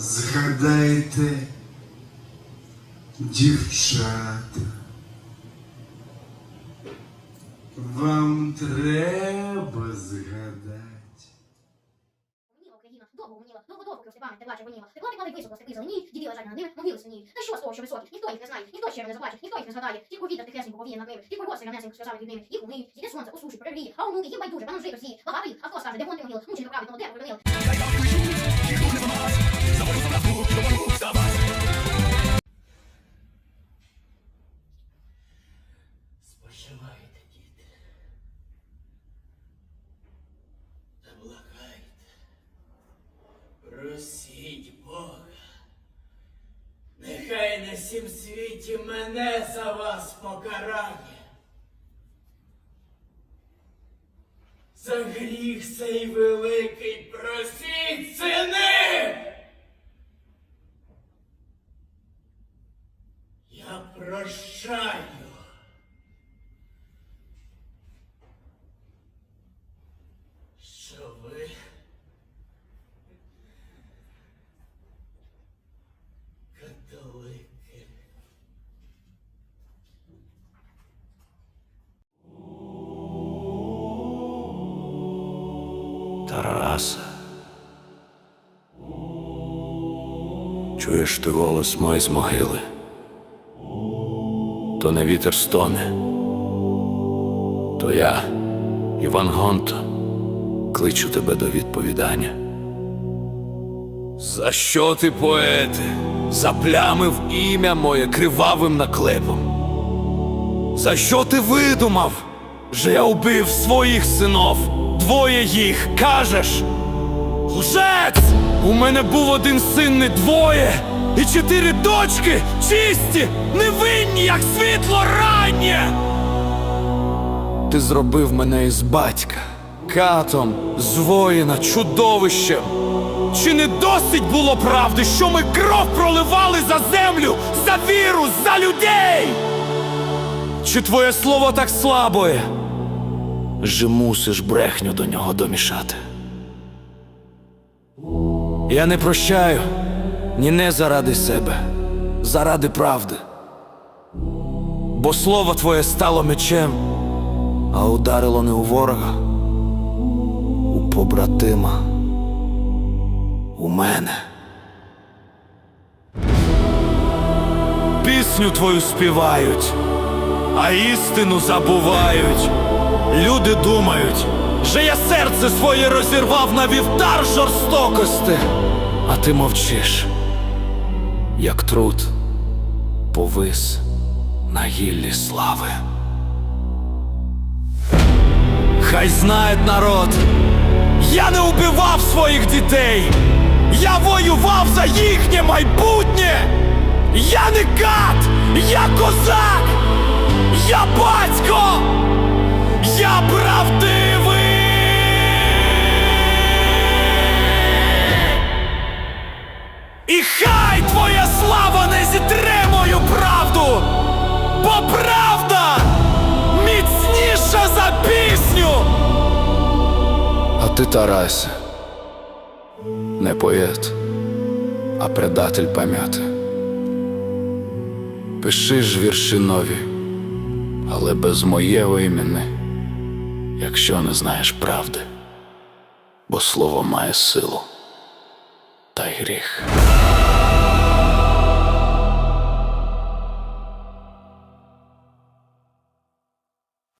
Згадайте, дівчата. Вам треба згадати. Степана текла червоніла. Та й висохла степи зелені, діди лежать над ними, могили сині. Та що з того, що високі? Ніхто їх не знає, ніхто ще не забачить, ніхто їх не згадає. Тільки вітер тихесенько повіє над ними, тільки гості ранесенько сказали ними. Їх умиють, зійде сонце, осушить, перегріє, а онуки їм байдуже, паном жити всі. Багато а хто скаже, де вон ти могила, мучений праведного, де повернили. На сім світі мене за вас покарає. За гріх цей великий просіть сини. Я прощаю. Тараса. Чуєш ти голос мой з могили? То не вітер стоне, то я, Іван Гонто, кличу тебе до відповідання. За що ти, поете, заплямив ім'я моє кривавим наклепом? За що ти видумав, що я убив своїх синов, двоє їх, кажеш? Лжець! У мене був один син, не двоє, і чотири дочки чисті, невинні, як світло раннє. Ти зробив мене із батька, катом, з воїна, чудовищем. Чи не досить було правди, що ми кров проливали за землю, за віру, за людей? Чи твоє слово так слабоє? Же мусиш брехню до нього домішати. Я не прощаю ні не заради себе, заради правди. Бо слово твоє стало мечем, а ударило не у ворога, у побратима, у мене. Пісню твою співають, а істину забувають. Люди думають, що я серце своє розірвав на вівтар жорстокости, а ти мовчиш, як труд повис на гіллі слави. Хай знає народ, я не убивав своїх дітей, я воював за їхнє майбутнє. Я не кат, я козак, я батько, І хай твоя слава не зітре мою правду, бо правда міцніша за пісню. А ти, Тарасе, не поет, а предатель пам'яти. Пиши ж вірші нові, але без моєго імени, якщо не знаєш правди, бо слово має силу та й.